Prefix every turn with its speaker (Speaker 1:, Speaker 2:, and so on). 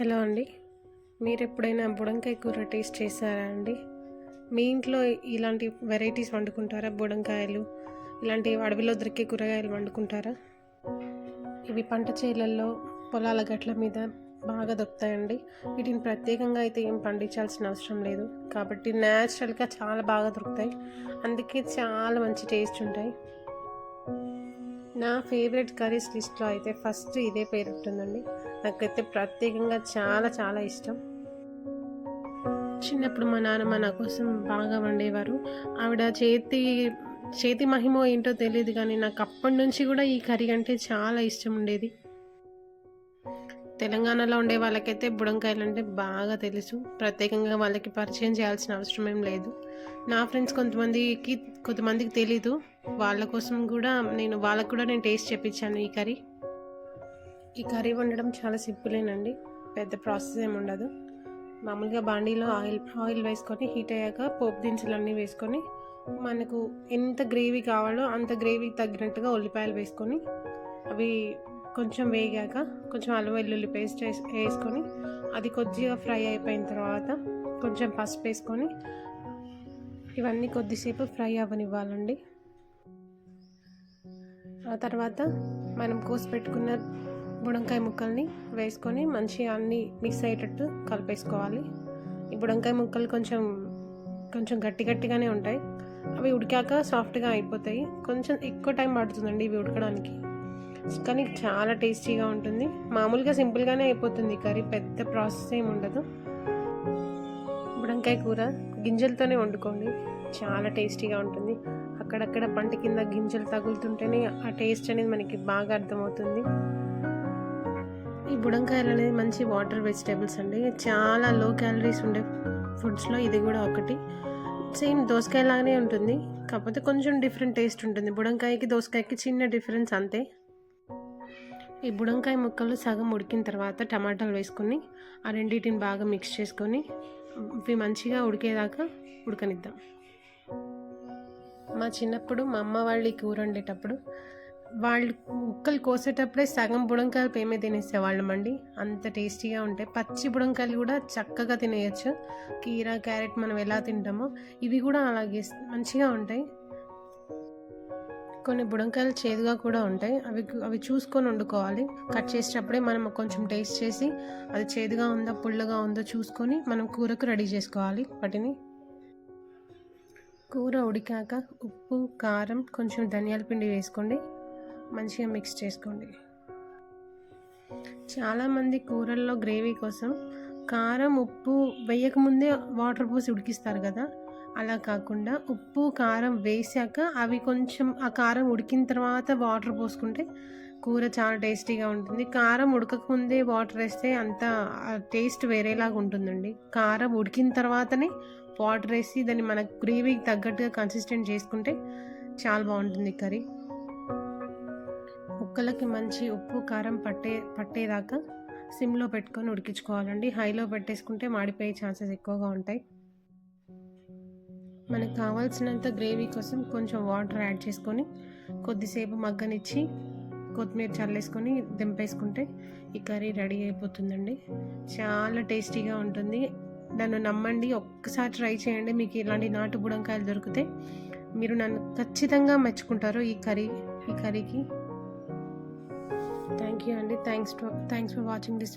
Speaker 1: Hello అండి. మీరు ఎప్పుడైనా బుడంకాయ కూర టేస్ట్ చేశారా అండి? మీ ఇంట్లో ఇలాంటి వెరైటీస్ వండుకుంటారా? బుడంకాయలు ఇలాంటి అడవిలో దొరికే కూరగాయలు వండుకుంటారా? ఇవి పంట చేలల్లో పొలాల గట్ల మీద బాగా దొరుకుతాయండి. వీటిని ప్రత్యేకంగా అయితే ఏం పండించాల్సిన అవసరం లేదు. కాబట్టి న్యాచురల్గా చాలా బాగా దొరుకుతాయి. అందుకే చాలా మంచి టేస్ట్ ఉంటాయి. నా ఫేవరెట్ కర్రీస్ లిస్ట్లో అయితే ఫస్ట్ ఇదే పేరు ఉంటుందండి. నాకైతే ప్రత్యేకంగా చాలా చాలా ఇష్టం. చిన్నప్పుడు మా నాన్నమ్మ నా కోసం బాగా వండేవారు. ఆవిడ చేతి చేతి మహిమో ఏంటో తెలియదు కానీ నాకు అప్పటి నుంచి కూడా ఈ కర్రీ అంటే చాలా ఇష్టం ఉండేది. తెలంగాణలో ఉండే వాళ్ళకైతే బుడంకాయలు అంటే బాగా తెలుసు. ప్రత్యేకంగా వాళ్ళకి పరిచయం చేయాల్సిన అవసరం ఏం లేదు. నా ఫ్రెండ్స్ కొంతమందికి కొంతమందికి తెలీదు. వాళ్ళ కోసం కూడా నేను వాళ్ళకు కూడా నేను టేస్ట్ చెప్పించాను ఈ కర్రీ. ఈ కర్రీ వండడం చాలా సింపులేనండి పెద్ద ప్రాసెస్ ఏమి ఉండదు. మామూలుగా బాండీలో ఆయిల్ ఆయిల్ వేసుకొని హీట్ అయ్యాక పోపు దినుసులు అన్నీ వేసుకొని మనకు ఎంత గ్రేవీ కావాలో అంత గ్రేవీకి తగ్గినట్టుగా ఉల్లిపాయలు వేసుకొని అవి కొంచెం వేగాక కొంచెం అల్లం వెల్లుల్లి పేస్ట్ వేసుకొని అది కొద్దిగా ఫ్రై అయిపోయిన తర్వాత కొంచెం పసుపు వేసుకొని ఇవన్నీ కొద్దిసేపు ఫ్రై అవ్వనివ్వాలండి. ఆ తర్వాత మనం కోసి పెట్టుకున్న బుడంకాయ ముక్కల్ని వేసుకొని మంచిగా అన్నీ మిక్స్ అయ్యేటట్టు కలిపేసుకోవాలి. ఈ బుడంకాయ ముక్కలు కొంచెం కొంచెం గట్టి గట్టిగానే ఉంటాయి. అవి ఉడికాక సాఫ్ట్గా అయిపోతాయి. కొంచెం ఎక్కువ టైం పడుతుందండి ఇవి ఉడకడానికి. కానీ చాలా టేస్టీగా ఉంటుంది. మామూలుగా సింపుల్గానే అయిపోతుంది. కర్రీ పెద్ద ప్రాసెస్ ఏమి ఉండదు. బుడంకాయ కూర గింజలతోనే వండుకోండి. చాలా టేస్టీగా ఉంటుంది. అక్కడక్కడ పంట కింద గింజలు తగులుతుంటేనే ఆ టేస్ట్ అనేది మనకి బాగా అర్థమవుతుంది. ఈ బుడంకాయలు అనేది మంచి వాటర్ వెజిటేబుల్స్ అండి. చాలా లో క్యాలరీస్ ఉండే ఫుడ్స్లో ఇది కూడా ఒకటి. సేమ్ దోసకాయ లాగానే ఉంటుంది. కాకపోతే కొంచెం డిఫరెంట్ టేస్ట్ ఉంటుంది. బుడంకాయకి దోసకాయకి చిన్న డిఫరెన్స్ అంతే. ఈ బుడంకాయ ముక్కలు సగం ఉడికిన తర్వాత టమాటాలు వేసుకొని ఆ రెండింటిని బాగా మిక్స్ చేసుకొని ఇవి మంచిగా ఉడికేదాకా ఉడకనిద్దాం. మా చిన్నప్పుడు మా అమ్మ వాళ్ళు ఈ కూర వండేటప్పుడు వాళ్ళు ముక్కలు కోసేటప్పుడే సగం బుడంకాయలు పేమే తినేసేవాళ్ళం వాళ్ళమండి అంత టేస్టీగా ఉంటాయి పచ్చి బుడంకాయలు కూడా చక్కగా తినేయచ్చు. కీరా క్యారెట్ మనం ఎలా తింటామో ఇవి కూడా అలాగే మంచిగా ఉంటాయి. కొన్ని బుడంకాయలు చేదుగా కూడా ఉంటాయి. అవి అవి చూసుకొని వండుకోవాలి. కట్ చేసేటప్పుడే మనం కొంచెం టేస్ట్ చేసి అది చేదుగా ఉందో పుల్లగా ఉందో చూసుకొని మనం కూరకు రెడీ చేసుకోవాలి వాటిని. కూర ఉడికాక ఉప్పు కారం కొంచెం ధనియాల పిండి వేసుకోండి. మంచిగా మిక్స్ చేసుకోండి. చాలామంది కూరల్లో గ్రేవీ కోసం కారం ఉప్పు వేయకముందే వాటర్ పోసి ఉడికిస్తారు కదా. అలా కాకుండా ఉప్పు కారం వేసాక అవి కొంచెం ఆ కారం ఉడికిన తర్వాత వాటర్ పోసుకుంటే కూర చాలా టేస్టీగా ఉంటుంది. కారం ఉడకకముందే వాటర్ వేస్తే అంత టేస్ట్ వేరేలాగా ఉంటుందండి. కారం ఉడికిన తర్వాతనే వాటర్ వేసి దాన్ని మన గ్రేవీకి తగ్గట్టుగా కన్సిస్టెంట్ చేసుకుంటే చాలా బాగుంటుంది కర్రీ. ముక్కలకి మంచి ఉప్పు కారం పట్టే పట్టేదాకా సిమ్లో పెట్టుకొని ఉడికించుకోవాలండి. హైలో పెట్టేసుకుంటే మాడిపోయే ఛాన్సెస్ ఎక్కువగా ఉంటాయి. మనకు కావాల్సినంత గ్రేవీ కోసం కొంచెం వాటర్ యాడ్ చేసుకొని కొద్దిసేపు మగ్గనిచ్చి కొత్తిమీర చల్లేసుకొని దింపేసుకుంటే ఈ కర్రీ రెడీ అయిపోతుందండి. చాలా టేస్టీగా ఉంటుంది. నన్ను నమ్మండి. ఒక్కసారి ట్రై చేయండి. మీకు ఇలాంటి నాటు బుడంకాయలు దొరికితే మీరు నన్ను ఖచ్చితంగా మెచ్చుకుంటారు ఈ కర్రీ ఈ కర్రీకి. థ్యాంక్ యూ అండి thanks to thanks for watching this